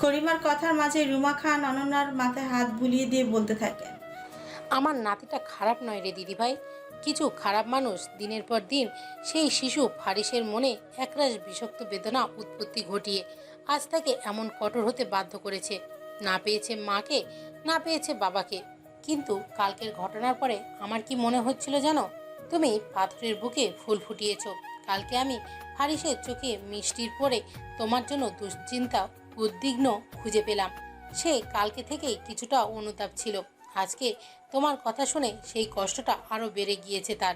করিমার কথার মাঝে রুমা খান অনন্যার মাথায় হাত বুলিয়ে দিয়ে বলতে থাকে আমার নাতিটা খারাপ নয় রে দিদিভাই। কিছু খারাপ মানুষ দিনের পর দিন সেই শিশু ফারিসের মনে একরাশ বিষাক্ত বেদনা উৎপত্তি ঘটিয়ে আজ তাকে এমন কঠোর হতে বাধ্য করেছে। না পেয়েছে মাকে, না পেয়েছে বাবাকে। কিন্তু কালকের ঘটনার পরে আমার কি মনে হচ্ছিল জানো? তুমি পাথরের বুকে ফুল ফুটিয়েছ। কালকে আমি ফারিসের চোখে মিষ্টির পরে তোমার জন্য দুশ্চিন্তা, উদ্বিগ্ন খুঁজে পেলাম। সে কালকে থেকেই কিছুটা অনুতাপ ছিল। আজকে তোমার কথা শুনে সেই কষ্টটা আরও বেড়ে গিয়েছে তার।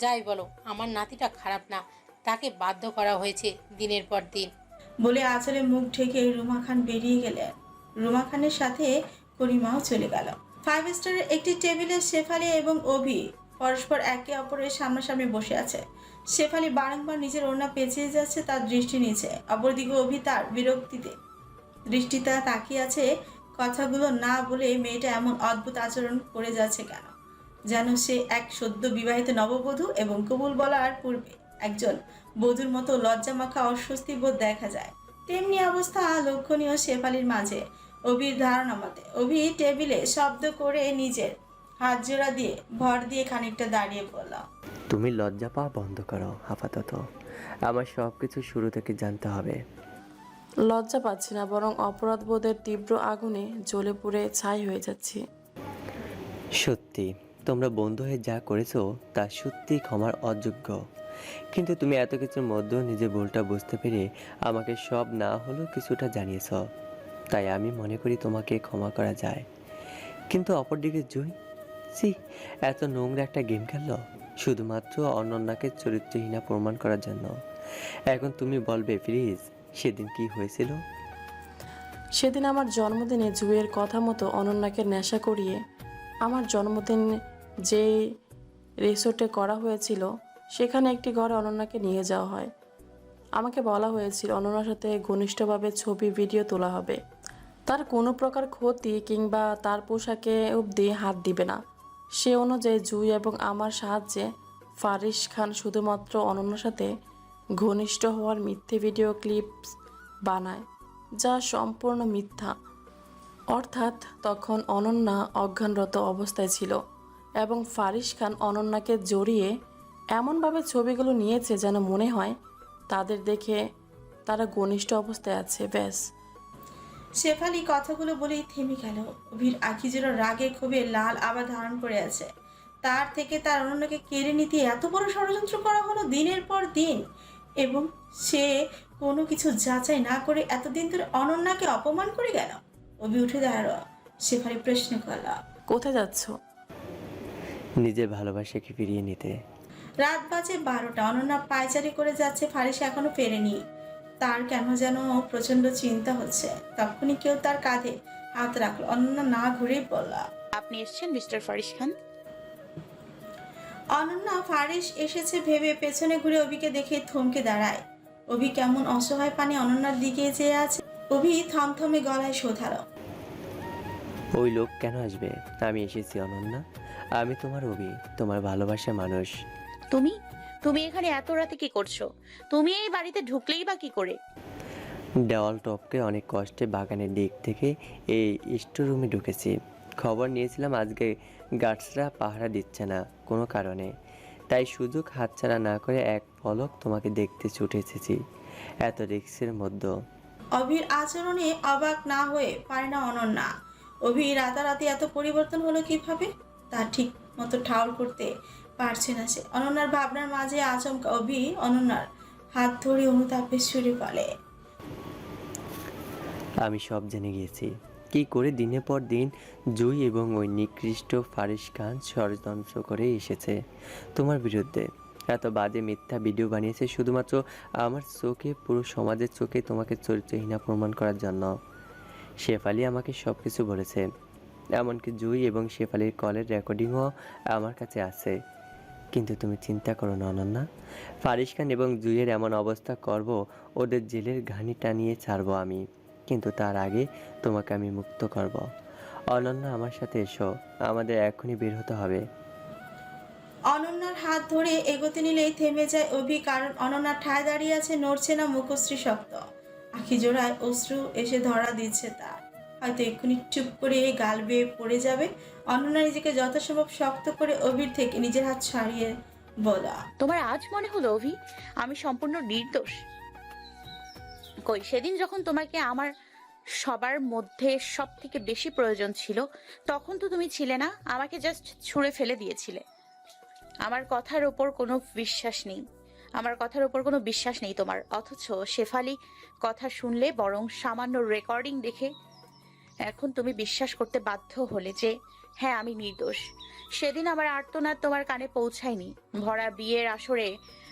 যাই বলো, আমার নাতিটা খারাপ না, তাকে বাধ্য করা হয়েছে দিনের পর দিন। বলে আঁচলে মুখ ঢেকে রুমা খান বেরিয়ে গেলেন। রুমা খানের সাথে করিমাও চলে গেল। ফাইভ স্টারের একটি টেবিলে শেফালি এবং অভি পরস্পর একে অপরের সামনাসামনি বসে আছে। শেফালি বারংবার নিজের ওড়না পেঁচিয়ে যাচ্ছে তার দৃষ্টি নিচে। অপরদিকে অভি তার বিরক্তিতে দৃষ্টিতে তাকিয়ে আছে কথাগুলো না বলে মেয়েটা এমন অদ্ভুত আচরণ করে যাচ্ছে কেন? যেন সে এক সদ্য বিবাহিত নববধূ এবং কবুল বলার পূর্বে একজন বধুর মতো লজ্জামাখা অস্বস্তি বোধ দেখা যায়। তেমনি অবস্থা লক্ষণীয় শেফালির মাঝে। অভির ধারণা মতে অভি টেবিলে শব্দ করে নিজের হাত জোড়া দিয়ে ভর দিয়ে খানিকটা দাঁড়িয়ে বলল তুমি লজ্জা পাওয়া বন্ধ করো আপাতত। আমার সব কিছু শুরু থেকে জানতে হবে। লজ্জা পাচ্ছি না বরং অপরাধবোধের তীব্র আগুনে জ্বলে পুড়ে ছাই হয়ে যাচ্ছি। সত্যি তোমরা বন্ধু হয়ে যা করেছ তা সত্যি ক্ষমার অযোগ্য। কিন্তু তুমি এত কিছুর মধ্যেও নিজের ভুলটা বুঝতে পেরে আমাকে সব না হলেও কিছুটা জানিয়েছ। তাই আমি মনে করি তোমাকে ক্ষমা করা যায়। কিন্তু অপরদিকে জুই সি এত নোংরা একটা গেম খেললো শুধুমাত্র অনন্যাকে চরিত্রহীনা প্রমাণ করার জন্য। এখন তুমি বলবে প্লিজ সেদিন কি হয়েছিল? সেদিন আমার জন্মদিনে জুয়ের কথা মতো অনন্যাকে নেশা করিয়ে আমার জন্মদিন যে রিসোর্টে করা হয়েছিল, সেখানে একটি ঘরে অনন্যাকে নিয়ে যাওয়া হয়। আমাকে বলা হয়েছিল, অনন্যার সাথে ঘনিষ্ঠভাবে ছবি, ভিডিও তোলা হবে। তার কোনো প্রকার ক্ষতি কিংবা তার পোশাকে অবধি হাত দিবে না। সে অনুযায়ী জুই এবং আমার সাহায্যে ফারিস খান শুধুমাত্র অনন্যার সাথে ঘনিষ্ঠ হওয়ার মিথ্যে ভিডিও ক্লিপস বানায়, যা সম্পূর্ণ মিথ্যা। অর্থাৎ তখন অনন্যা অজ্ঞানরত অবস্থায় ছিল এবং ফারিস খান অনন্যাকে জড়িয়ে এমনভাবে ছবিগুলো নিয়েছে যেন মনে হয় তাদের দেখে তারা ঘনিষ্ঠ অবস্থায় আছে, ব্যাস। শেফালি কথাগুলো বলেই থেমে গেল। অভির আখি জোড়া রাগে ক্ষোভে লাল আবার ধারণ করে আছে। তার থেকে তার অনন্যকে কেড়ে নিতে এত বড় ষড়যন্ত্র করা হলো দিনের পর দিন। এবং সে কোনো কিছু যাচাই না করে এতদিন ধরে অনন্যাকে অপমান করে গেল। অভি উঠে দাঁড়াল। শেফালি প্রশ্ন করল কোথায় যাচ্ছ? নিজের ভালোবাসাকে ফিরিয়ে নিতে। রাত বাজে বারোটা। অনন্যা পায়চারি করে যাচ্ছে ফারিস এখনও ফেরেনি। তার কেন যেন প্রচণ্ড চিন্তা হচ্ছে। তখনই কেউ তার কাঁধে হাত রাখল। অনন্যা না ঘুরেই বলল আপনি এসেছেন মিস্টার ফারিস খান? অনন্যা ফারিস এসেছে ভেবে পেছনে ঘুরে অভিকে দেখে থমকে দাঁড়ায়। অভি কেমন অসহায় পানি অনন্যার দিকে চেয়ে আছে। অভি থমথমে গলায় শোধালো ওই লোক কেন আসবে? আমি এসেছি অনন্যা। আমি তোমার অভি তোমার ভালোবাসা মানুষ। তুমি তুমি এখানে এত রাতে কি করছ? তুমি এই বাড়িতে ঢুকলেই বা কি করে? দেওয়াল টপকে অনেক কষ্টে বাগানের দিক থেকে এই স্টোরুমে ঢুকেছি। খবর নিয়েছিলাম আজকে গার্ডসরা পাহারা দিচ্ছে না কোনো কারণে। তাই সুযোগ হাতছাড়া না করে এক পলক তোমাকে দেখতে ছুটে এসেছি এত রিক্সের মধ্যে। অভির আচরণে অবাক না হয়ে পারে না অনন্যা অভি রাতারাতি এত পরিবর্তন হলো কীভাবে? তা ঠিক মতো ঠাউর করতে পারছে না সে। অনন্যার ভাবনার মাঝে আচমকা অভি অনন্যার হাত ধরে অনুতাপের সুরে বলে, আমি সব জেনে গিয়েছি। কি করে দিনের পর দিন জুই এবং ওই নিকৃষ্ট ফারিস খান ষড়যন্ত্র করে এসেছে তোমার বিরুদ্ধে। এত বাজে মিথ্যা ভিডিও বানিয়েছে শুধুমাত্র আমার চোখে, পুরো সমাজের চোখে তোমাকে চরিত্রহীনা প্রমাণ করার জন্য। শেফালি আমাকে সব কিছু বলেছে। এমনকি জুই এবং শেফালির কলের রেকর্ডিংও আমার কাছে আছে। কিন্তু তুমি চিন্তা করো না, অনন্যা। ফারিস খান এবং জুইয়ের এমন অবস্থা করব, ওদের জেলের ঘানি টানিয়ে ছাড়বো আমি। কিন্তু তার আগে তোমাকে আমি মুক্ত করব। অনন্য, আমার সাথে এসো। আমাদের এখনই বের হতে হবে। অনন্যার হাত ধরে এগোতে নিলেই থেমে যায় অভি, কারণ অনন্যা ঠায় দাঁড়িয়ে আছে, নড়ছে না, মুখশ্রী শক্ত। আখি জোড়ায় অশ্রু এসে ধরা দিচ্ছে তার। হয়তো এক্ষুনি চুপ করে গাল বেয়ে পড়ে যাবে অনন্যা নিজেকে যথাসম্ভব শক্ত করে অভির থেকে নিজের হাত ছাড়িয়ে বলা। তোমার আজ মনে হলো অভি? আমি সম্পূর্ণ নির্দোষ। কই, সেদিন যখন তোমাকে আমার সবার মধ্যে সব থেকে বেশি প্রয়োজন ছিল, তখন তো তুমি ছিলে না, আমাকে জাস্ট ছুঁড়ে ফেলে দিয়েছিলে। আমার কথার ওপর কোনো বিশ্বাস নেই। আমার কথার ওপর কোনো বিশ্বাস নেই তোমার। অথচ শেফালি কথা শুনলে বরং সামান্য রেকর্ডিং দেখে এখন তুমি বিশ্বাস করতে বাধ্য হলে যে হ্যাঁ আমি নির্দোষ। সেদিন আমার আর্তনাদ তোমার কানে পৌঁছায়নি। ভরা বিয়ের আসরে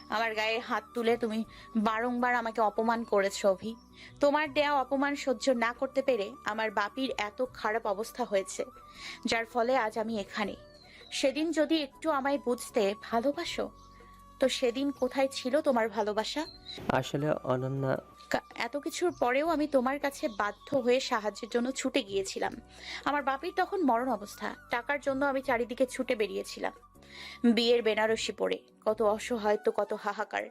আমার গায়ে হাত তুলে তুমি বারংবার আমাকে অপমান করেছ, অভি। তোমার দেয়া অপমান সহ্য না করতে পেরে আমার বাপির এত খারাপ অবস্থা হয়েছে, যার ফলে আজ আমি এখানে। সেদিন যদি একটু আমায় বুঝতে ভালোবাসো তো সেদিন কোথায় ছিল তোমার ভালোবাসা? আসলে অনন্যা কা- এত কিছুর পরেও আমি তোমার কাছে বাধ্য হয়ে সাহায্যের জন্য ছুটে গিয়েছিলাম। আমার বাপির তখন মরণ অবস্থা। টাকার জন্য আমি চারিদিকে ছুটে বেরিয়েছিলাম। বিয়ের বেনারসি পরে। কত অসহায় তো কত হাহাকার।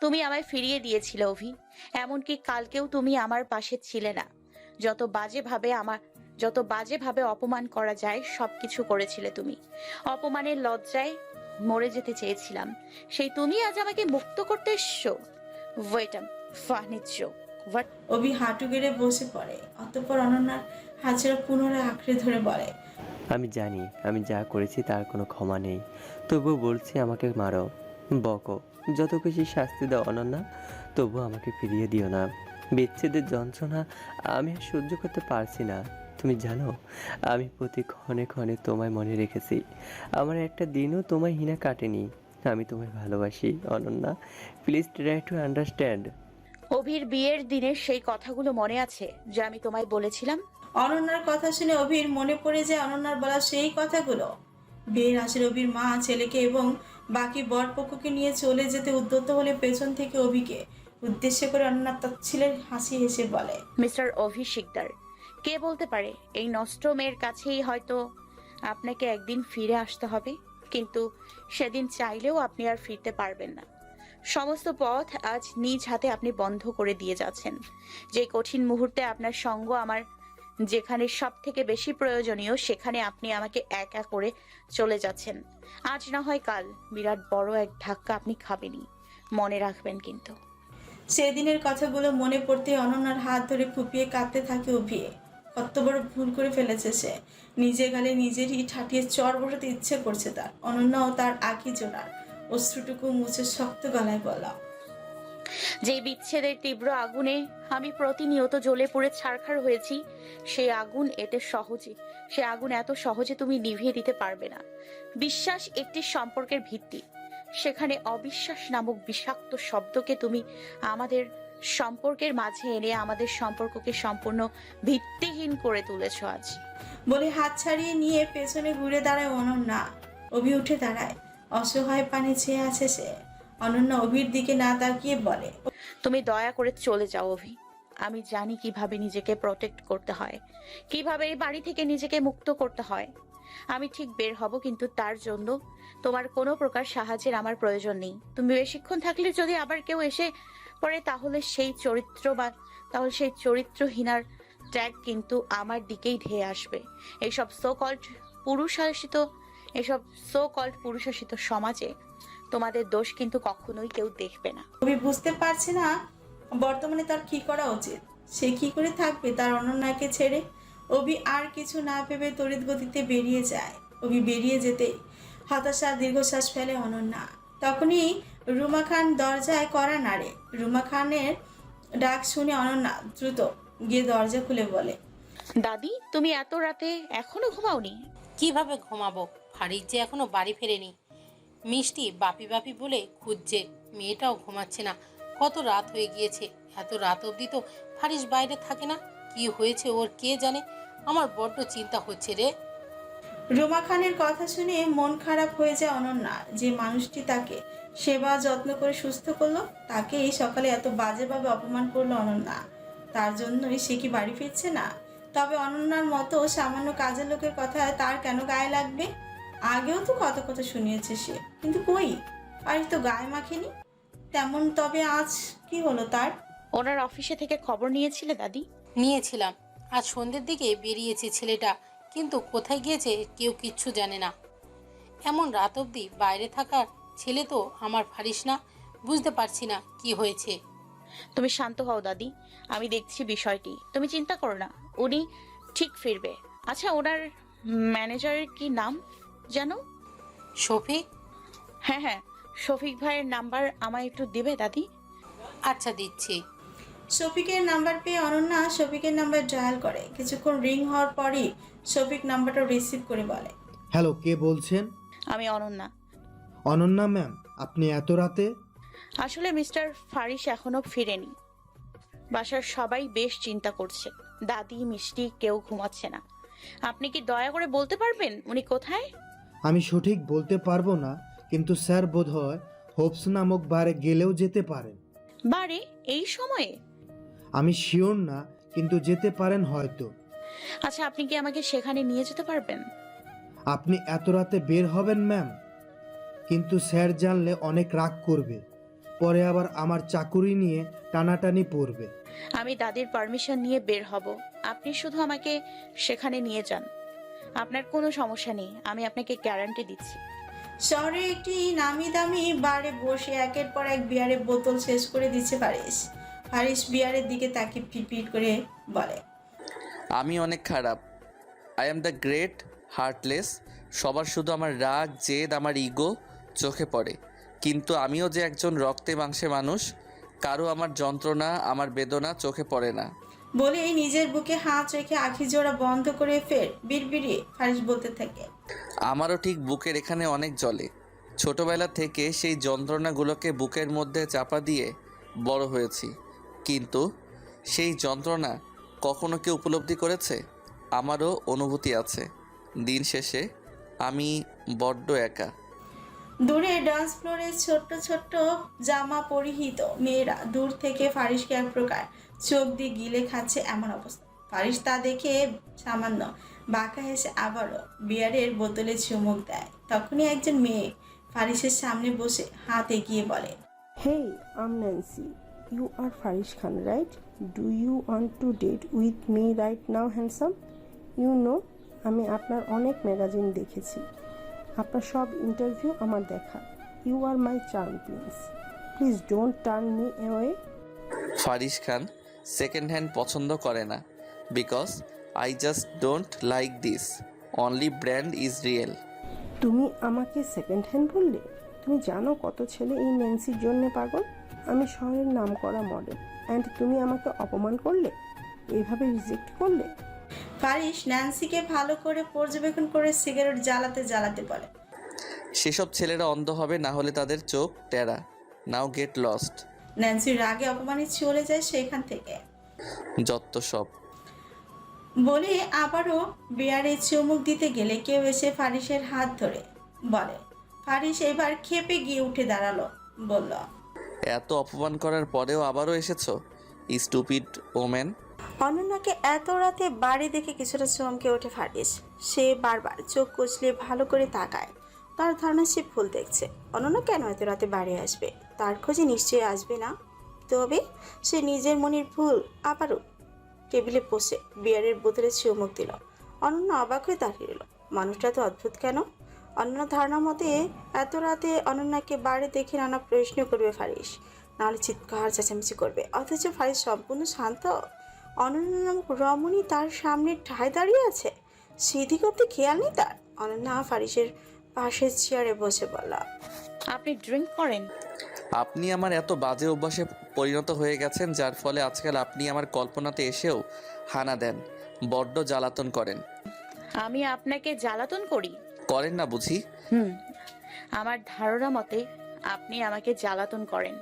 তুমি আমায় ফিরিয়ে দিয়েছিলে অভি। এমনকি কালকেও তুমি আমার পাশে ছিলে না। যত বাজে ভাবে আমার যত বাজে ভাবে অপমান করা যায় সবকিছু করেছিলে তুমি। অপমানের লজ্জায় মরে যেতে চেয়েছিলাম। সেই তুমি আজ আমাকে মুক্ত করতে এসছো। ওয়েটাম ফার্নিচ হোয়াট অভি হাঁটু গেড়ে বসে পড়ে অতঃপর অনন্যার হাত ছেড়ে পুনরায় আঁকড়ে ধরে বলে আমি জানি আমি যা করেছি তার কোনো ক্ষমা নেই। তবুও বলছি আমাকে মারো। বকো যত খুশি শাস্তি দাও অনন্যা তবু আমাকে ফিরিয়ে দিও না। বিচ্ছেদের যন্ত্রণা আমি আর সহ্য করতে পারছি না। তুমি জানো আমি প্রতি ক্ষণে ক্ষণে তোমায় মনে রেখেছি। আমার একটা দিনও তোমায় হিনা কাটেনি। আমি তোমায় ভালোবাসি Ananya. Please try to understand অভির বিয়ের দিনের সেই কথাগুলো মনে আছে যা আমি তোমায় বলেছিলাম? অনন্যার কথা শুনে অভির মনে পড়ে যায় অনন্যার বলা সেই কথাগুলো। বিয়ের আসলে অভির মা ছেলেকে এবং বাকি বরপক্ষকে নিয়ে চলে যেতে উদ্যত হলে পেছন থেকে অভিকে উদ্দেশ্য করে অনন্যা তাচ্ছিলের হাসি হেসে বলে মিস্টার অভি শিকদার কে বলতে পারে? এই নষ্ট মেয়ের কাছেই হয়তো আপনাকে একদিন ফিরে আসতে হবে, কিন্তু সেদিন চাইলেও আপনি আর ফিরতে পারবেন না। সমস্ত পথ আজ নিজ হাতে আপনি বন্ধ করে দিয়ে যাচ্ছেন। যে কঠিন মুহূর্তে আপনার সঙ্গ আমার যেখানে সব থেকে বেশি প্রয়োজনীয়, সেখানে আপনি আমাকে একা করে চলে যাচ্ছেন। আজ না হয় কাল, বিরাট বড় এক ধাক্কা আপনি খাবেনই। মনে রাখবেন কিন্তু। সেদিনের কথাগুলো মনে পড়তে অনন্যার হাত ধরে ফুপিয়ে কাঁদতে থাকে অভিয়ে কত বড় ভুল করে ফেলেছে সে। নিজে গালে নিজেরই ঠাটিয়ে চর বসাতে ইচ্ছে করছে তার। অনন্যাও তার আঁকি জোড়ার অশ্রুটুকু মুছে শক্ত গলায় বলা যে বিচ্ছেদের তীব্র আগুনে আমি প্রতিনিয়ত জ্বলে পুড়ে ছারখার হয়েছি সেই আগুন এতে সহজে, সে আগুন এত সহজে তুমি নিভিয়ে দিতে পারবে না। বিশ্বাস একটি সম্পর্কের ভিত্তি। সেখানে অবিশ্বাস নামক বিষাক্ত শব্দকে তুমি আমাদের সম্পর্কের মাঝে এনে আমাদের সম্পর্ককে সম্পূর্ণ ভিত্তিহীন করে তুলেছ আজ। বলে হাত ছাড়িয়ে নিয়ে পেছনে ঘুরে দাঁড়ায় অনন্যা। অভি উঠে দাঁড়ায়। অসহায় পানি চেয়ে আছে সে। অনন্যা অভির দিকে না তাকিয়ে বলে তুমি দয়া করে চলে যাও অভি। আমি জানি কীভাবে নিজেকে প্রোটেক্ট করতে হয়। কীভাবে এই বাড়ি থেকে নিজেকে মুক্ত করতে হয়। আমি ঠিক বের হব কিন্তু তার জন্য তোমার কোনো প্রকার সাহায্যের আমার প্রয়োজন নেই। তুমি বেশিক্ষণ থাকলে যদি আবার কেউ এসে পড়ে, তাহলে সেই চরিত্র বা, তাহলে সেই চরিত্রহীনার ট্যাগ কিন্তু আমার দিকেই ধেয়ে আসবে। এইসব সো কল্ড পুরুষাসিত এসব সো কল্ড পুরুষাসিত সমাজে তোমাদের দোষ কিন্তু কখনোই কেউ দেখবে না। অভি বুঝতে পারছে না বর্তমানে তার কি করা উচিত। সে কি করে থাকবে তার অনন্যাকে ছেড়ে? অভি আর কিছু না ভেবে তড়িৎ গতিতে বেরিয়ে যায়। অভি বেরিয়ে যেতে হতাশার দীর্ঘশ্বাস ফেলে অনন্যা। তখনই রুমা খান দরজায় করা নাড়ে। রুমা খানের ডাক শুনে অনন্যা দ্রুত গিয়ে দরজা খুলে বলে দাদি তুমি এত রাতে এখনও ঘুমাওনি? কীভাবে ঘুমাবো? ফারিস যে এখনও বাড়ি ফেরেনি। মিষ্টি বাপি বাপি বলে খুঁজছে মেয়েটাও ঘুমাচ্ছে না। কত রাত হয়ে গিয়েছে এত রাত অবধি তো ফারিস বাইরে থাকে না। কি হয়েছে ওর কে জানে? আমার বড্ড চিন্তা হচ্ছে রে। রুমা খানের কথা শুনে মন খারাপ হয়ে যায় অনন্যা যে মানুষটি তাকে সেবা যত্ন করে সুস্থ করল তাকে এই সকালে এত বাজেভাবে অপমান করল অনন্যা। তার জন্যই সে কি বাড়ি ফিরছে না? তবে অনন্যার মতো সামান্য কাজের লোকের কথা তার কেন গায়ে লাগবে? আগেও তো কত কথা শুনিয়েছে সে কিন্তু কই? ফারিস তো গায়ে মাখেনি। তেমন তবে আজ কি হলো তার? ওনার অফিসে থেকে খবর নিয়েছিলে দাদি? নিয়েছিলাম। আজ সন্ধ্যের দিকে বেরিয়েছে ছেলেটা। কিন্তু কোথায় গিয়েছে কেউ কিচ্ছু জানে না। এমন রাত অবধি বাইরে থাকার ছেলে তো আমার ফারিস না বুঝতে পারছি না কি হয়েছে। তুমি শান্ত হও দাদি আমি দেখছি বিষয়টি। তুমি চিন্তা করো না উনি ঠিক ফিরবে। আচ্ছা ওনার ম্যানেজারের কি নাম জানো? শফিক? হ্যাঁ হ্যাঁ শফিক ভাইয়ের নাম্বার আমায় একটু দিবে দাদি? আচ্ছা দিচ্ছি। শফিকের নাম্বার পেয়ে অনন্যা শফিকের নাম্বার ডায়াল করে। কিছুক্ষণ রিং হওয়ার পরই শফিক নাম্বারটা রিসিভ করে বলে। হ্যালো কে বলছেন? আমি অনন্যা। অনন্যা ম্যাম আপনি এত রাতে? আসলে মিস্টার ফারিস এখনও ফিরেনি। বাসার সবাই বেশ চিন্তা করছে। দাদি মিষ্টি কেউ ঘুমাচ্ছে না। আপনি কি দয়া করে বলতে পারবেন উনি কোথায়? আমি সঠিক বলতে পারব না কিন্তু স্যার বোধহয় হোপস নামক বারে গেলেও যেতে পারেন। বারে? এই সময়ে? আমি শিওর না কিন্তু যেতে পারেন হয়তো। আচ্ছা আপনি কি আমাকে সেখানে নিয়ে যেতে পারবেন? আপনি এত রাতে বের হবেন ম্যাম? কিন্তু স্যার জানলে অনেক রাগ করবে। পরে আবার আমার চাকুরি নিয়ে টানাটানি পড়বে। আমি দাদির পারমিশন নিয়ে বের হব। আপনি শুধু আমাকে সেখানে নিয়ে যান। আপনার কোনো সমস্যা নেই আমি আপনাকে গ্যারান্টি দিচ্ছি। শহরে একটি নামি দামি বারে বসে একের পর এক বিয়ারের বোতল শেষ করে দিচ্ছে ফারিস ফারিস বিয়ারের দিকে তাকে পিট করে বলে। আমি অনেক খারাপ। I am the great heartless সবার শুধু আমার রাগ জেদ আমার ইগো চোখে পড়ে। কিন্তু আমিও যে একজন রক্তে মাংসে মানুষ কারও আমার যন্ত্রণা আমার বেদনা চোখে পড়ে না। বলেই নিজের বুকে হাত রেখে আখি জোড়া বন্ধ করে ফের বিড়বিড়িয়ে ফারিস বলতে থাকে। আমারও ঠিক বুকের এখানে অনেক জলে। ছোটবেলা থেকে সেই যন্ত্রণাগুলোকে বুকের মধ্যে চাপা দিয়ে বড় হয়েছি। কিন্তু সেই যন্ত্রণা কখনো কেউ উপলব্ধি করেছে? আমারও অনুভূতি আছে। দিন শেষে আমি বড্ড একা। দূরে ডান্স ফ্লোরে ছোট্ট ছোট্ট জামা পরিহিত মেয়েরা দূর থেকে ফারিসকে এক প্রকার চোখ দিয়ে গিলে খাচ্ছে এমন অবস্থা। ফারিস তা দেখে সামান্য বাঁকা হেসে আবারও বিয়ারের বোতলে চুমুক দেয়। তখনই একজন মেয়ে ফারিসের সামনে বসে হাত এগিয়ে বলে Hey, I'm Nancy. You are Farish Khan, right? Do you want to date with me right now, handsome? You know, আমি আপনার অনেক ম্যাগাজিন দেখেছি। আপনার সব ইন্টারভিউ আমার দেখা। You are my charm prince please don't turn me away Faris Khan second hand পছন্দ করে না। Because I just don't like this only brand is real তুমি আমাকে সেকেন্ড হ্যান্ড বললে? তুমি জানো কত ছেলে এই ন্যান্সির জন্য পাগল? আমি শহরের নাম করা মডেল অ্যান্ড তুমি আমাকে অপমান করলে? এইভাবে রিজেক্ট করলে? ফারিস ন্যান্সিকে ভালো করে পর্যবেক্ষণ করে সিগারেট জ্বালাতে জ্বালাতে বলে। সেসব ছেলেরা অন্ধ হবে না হলে তাদের চোখ টেরা। নাও গেট লস্ট ন্যান্সির রাগে অপমানিত চলে যায় সেখান থেকে। যত সব। বলে আবারও বিয়ারে চুমুক দিতে গেলে কেউ এসে ফারিসের হাত ধরে বলে ফারিস এবার খেপে গিয়ে উঠে দাঁড়াল বলল। এত অপমান করার পরেও আবারও এসেছ? স্টুপিড ওমেন অনন্যাকে এত রাতে বাড়ি দেখে কিছুটা চমকে ওঠে ফারিস সে বারবার চোখ কচলে ভালো করে তাকায়। তার ধারণা সে ভুল দেখছে। অনন্যা কেন এত রাতে বাড়ি আসবে? তার খোঁজে নিশ্চয়ই আসবে না? তবে সে নিজের মনের ভুল আবারও টেবিলে বসে বিয়ারের বোতলে চুমুক দিল। অনন্য অবাক হয়ে দাঁড়িয়ে রইল। মানুষটা তো অদ্ভুত কেন? অন্য ধারণা মতে এত রাতে অনন্যাকে বাড়ি দেখে নানা প্রশ্ন করবে ফারিস নাহলে চিৎকার চেঁচামেচি করবে। অথচ ফারিস সম্পূর্ণ শান্ত। অনন্য নামক রমণী তার সামনে ঠায় দাঁড়িয়ে আছে। সেদিকে অব্দি খেয়াল নেই তার। অনন্যা ফারিসের পাশের চেয়ারে বসে বলল আপনি ড্রিঙ্ক করেন? আপনি আমার এত বাজে অভ্যাসে পরিণত হয়ে গেছেন যার ফলে আজকাল আপনি আমার কল্পনাতে এসেও হানা দেন বড্ড জ্বালাতন করেন। আমি আপনাকে জ্বালাতন করি। করেন না বুঝি? হুম। আমার ধারণা মতে আপনি আমাকে জ্বালাতন করেন।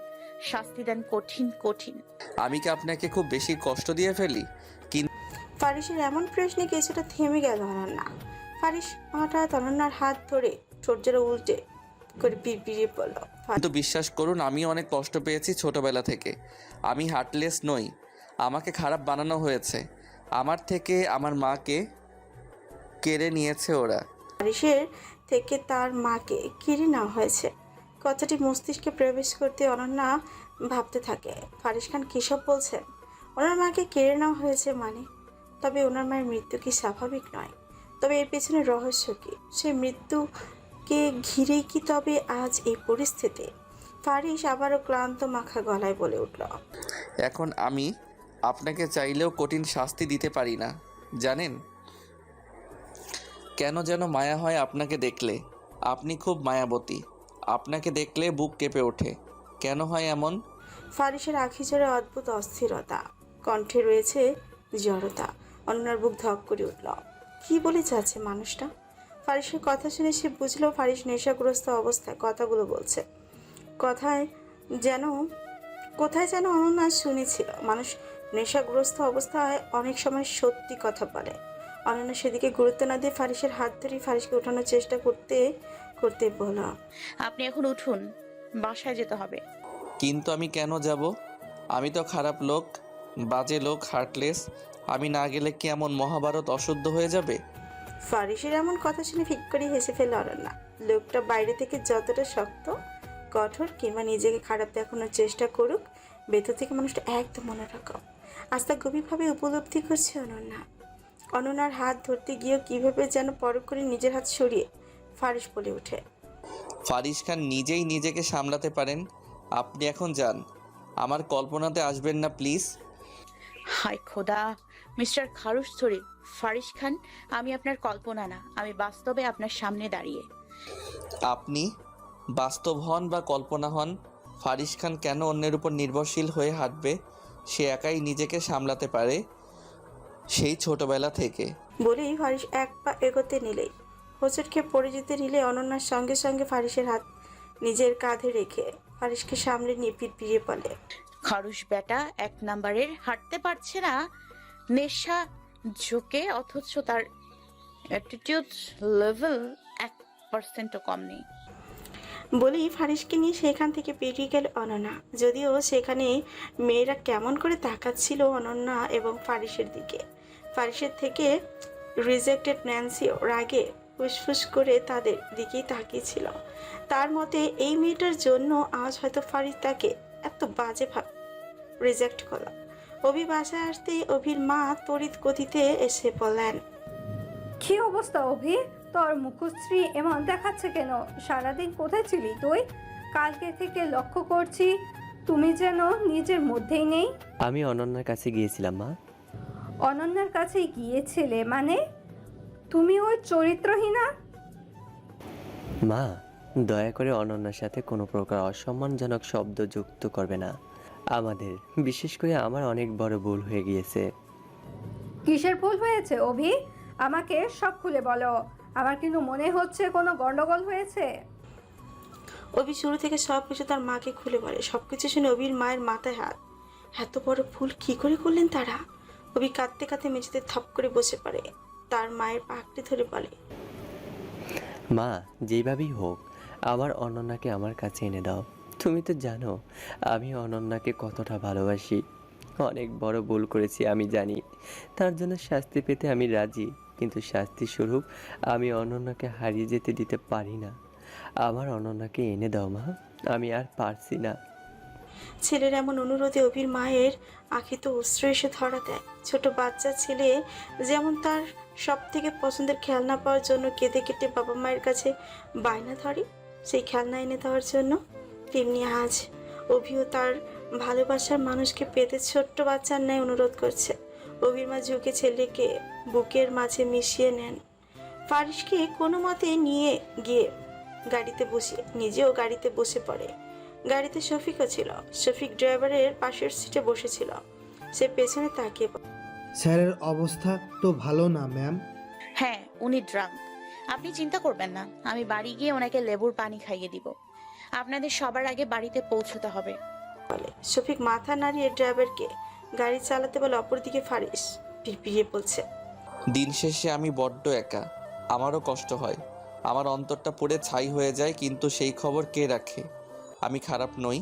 শাস্তি দেন কঠিন কঠিন। আমি কি আপনাকে খুব বেশি কষ্ট দিয়ে ফেলি? ফারিসের এমন প্রশ্নে কিছুটা থেমে গেল অনন্যা। ফারিস হঠাৎ অনন্যার হাত ধরে ঠোঁটজোড়া উল্টে করে পিড়পিড়িয়ে পড়ল কিন্তু বিশ্বাস করুন আমি অনেক কষ্ট পেয়েছি ছোটবেলা থেকে। আমি হার্টলেস নই। আমাকে খারাপ বানানো হয়েছে। আমার থেকে আমার মাকে কেড়ে নিয়েছে ওরা। ফারিসের থেকে তার মাকে কেড়ে নেওয়া হয়েছে। কথাটি মস্তিষ্কে প্রবেশ করতে অনন্যা ভাবতে থাকে ফারিস খান কিসব বলছেন? ওনার মাকে কেড়ে নেওয়া হয়েছে মানে? তবে ওনার মায়ের মৃত্যু কি স্বাভাবিক নয়? তবে এর পেছনে রহস্য কি? সেই মৃত্যুকে ঘিরেই কি তবে আজ এই পরিস্থিতি? ফারিস আবারও ক্লান্ত, মাখা গলায় বলে উঠল, এখন আমি আপনাকে চাইলেও কঠিন শাস্তি দিতে পারি না, জানেন? কেন যেন মায়া হয় আপনাকে দেখলে? আপনি খুব মায়াবতী। আপনাকে দেখলে বুক কেঁপে ওঠে। কেন হয় এমন? ফারিসের আখি জোরে অদ্ভুত অস্থিরতা। কণ্ঠে রয়েছে জড়তা। অনন্যার বুক ধক করে উঠল। কি বলে যাচ্ছে মানুষটা? ফারিসের কথা শুনে সে বুঝলো ফারিস নেশাগ্রস্ত অবস্থায় কথাগুলো বলছে। কথায় যেন, কোথায় যেন অনন্যা শুনেছিল। মানুষ নেশাগ্রস্ত অবস্থায় অনেক সময় সত্যি কথা বলে। অনন্যা সেদিকে গুরুত্ব না দিয়ে ফারিসের হাত ধরে ফারিসকে ওঠানোর চেষ্টা করতে করতে বলা আপনি এখন উঠুন বাসায় যেতে হবে। কিন্তু আমি কেন যাব? আমি তো খারাপ লোক বাজে লোক হার্টলেস আমি না গেলে কি এমন মহাভারত অশুদ্ধ হয়ে যাবে? ফারিসের এমন কথা শুনে ফিক করে হেসে ফেলল অরণ্যা লোকটা বাইরে থেকে যতটা শক্ত কঠোর কিংবা নিজেকে খারাপ দেখানোর চেষ্টা করুক ভেতর থেকে মানুষটা একদম অন্যরকম। আজ তা গভীরভাবে উপলব্ধি করছে অনন্যা। অনন্যার হাত ধরতে গিয়েও কীভাবে যেন পরক করে নিজের হাত সরিয়ে ফারিস বলে ওঠে। ফারিস খান নিজেই নিজেকে সামলাতে পারেন। আপনি এখন যান। আমার কল্পনাতে আসবেন না প্লিজ। হায় খোদা মিস্টার খারুস থরি ফারিস খান আমি আপনার কল্পনা না আমি বাস্তবে আপনার সামনে দাঁড়িয়ে। আপনি বাস্তব হন বা কল্পনা হন ফারিস খান কেন অন্যের উপর নির্ভরশীল হয়ে হাঁটবে? সে একাই নিজেকে সামলাতে পারে। সেই ছোটবেলা থেকে। বলেই ফারিস এক পা এগোতে নিলেই হোঁচটকে পড়ে যেতে নিলে অনন্যার সঙ্গে সঙ্গে ফারিসের হাত নিজের কাঁধে রেখে ফারিসকে সামনে নিয়ে পিড়িয়ে বলে খারুস বেটা এক নাম্বারের হাঁটতে পারছে না। নেশা ঝোঁকে অথচ তার অ্যাটিটিউড লেভেল এক পার্সেন্টও কম নেই। বলেই ফারিসকে নিয়ে সেখান থেকে পেরিয়ে গেল অনন্যা। যদিও সেখানে মেয়েরা কেমন করে তাকাচ্ছিল অনন্যা এবং ফারিসের দিকে। ফারিসের থেকে রিজেক্টেড ন্যান্সিও রাগে ফুসফুস করে তাদের দিকেই তাকিয়েছিল। তার মতে এই মেয়েটার জন্য আজ হয়তো ফারিস তাকে এত বাজে ভাব রিজেক্ট করল। অভি বাসায় আসতেই অভির মা তড়িৎ গতিতে এসে বললেন কি অবস্থা অভি? তোর মুখশ্রী এমন দেখাচ্ছে কেন? সারাদিন কোথায় ছিলি তুই? কালকে থেকে লক্ষ্য করছি তুমি যেন নিজের মধ্যেই নেই। আমি অনন্যার কাছে গিয়েছিলাম মা। অনন্যার কাছে গিয়েছিলে মানে? তুমি ওই চরিত্রহীনা? মা দয়া করে অনন্যার সাথে কোনো প্রকার অসম্মানজনক শব্দ যুক্ত করবে না। আমাদের বিশেষ করে আমার অনেক বড় ভুল হয়ে গিয়েছে। কিসের ভুল হয়েছে অভি? আমাকে সব খুলে বলো। আমার কিন্তু মনে হচ্ছে কোনো গন্ডগোল হয়েছে। অভি শুরু থেকে সব কিছু তার মাকে খুলে বলে। সব কিছু শুনে অভির মায়ের মাথায় হাত। এত বড় ভুল কি করে করলেন তারা? অভি কাঁদতে কাঁদতে মেঝেতে থাপ করে বসে পড়ে। তার মায়ের পাকটি ধরে বলে, মা, যেভাবেই হোক আমার অনন্যাকে আমার কাছে এনে দাও। তুমি তো জানো, আমি অনন্যাকে কতটা ভালোবাসি। অনেক বড় ভুল করেছি, আমি জানি। তার জন্য শাস্তি পেতে আমি রাজি, কিন্তু শাস্তি স্বরূপ আমি অনন্যাকে হারিয়ে যেতে দিতে পারি না। আমার অনন্যাকে এনে দাও, মা। আমি আর পারছি না। ছেলের এমন অনুরোধে অভির মায়ের আঁখি তো অস্ত্র এসে ধরা দেয়। ছোট বাচ্চা ছেলে যেমন তার সব থেকে পছন্দের খেলনা পাওয়ার জন্য কেঁদে কেটে বাবা মায়ের কাছে বায়না ধরে, সেই খেলনা এনে দেওয়ার জন্য তেমনি আজ অভিও তার ভালোবাসার মানুষকে পেতে ছোট্ট বাচ্চার ন্যায় অনুরোধ করছে। অভির মা ঝুঁকে ছেলেকে বুকের মাঝে মিশিয়ে নেন। ফারিসকে কোনো মতে নিয়ে গিয়ে গাড়িতে বসে, নিজেও গাড়িতে বসে পড়ে। গাড়িতে শফিকও ছিল। শফিক ড্রাইভারের পাশের সিটে বসেছিল। সে পেছনে তাকিয়ে বলে, স্যারের অবস্থা তো ভালো না ম্যাম। হ্যাঁ উনি ড্রাঙ্ক। আপনি চিন্তা করবেন না আমি বাড়ি গিয়ে ওনাকে লেবুর পানি খাইয়ে দিব। আপনাদের সবার আগে বাড়িতে পৌঁছতে হবে। বলে। শফিক মাথা নাড়িয়ে ড্রাইভারকে গাড়ি চালাতে বলে অপরদিকে ফারিস পিড়পিড়িয়ে বলছে দিন শেষে আমি বড্ড একা। আমারও কষ্ট হয়। আমার অন্তরটা পুড়ে ছাই হয়ে যায় কিন্তু সেই খবর কে রাখে? আমি খারাপ নই।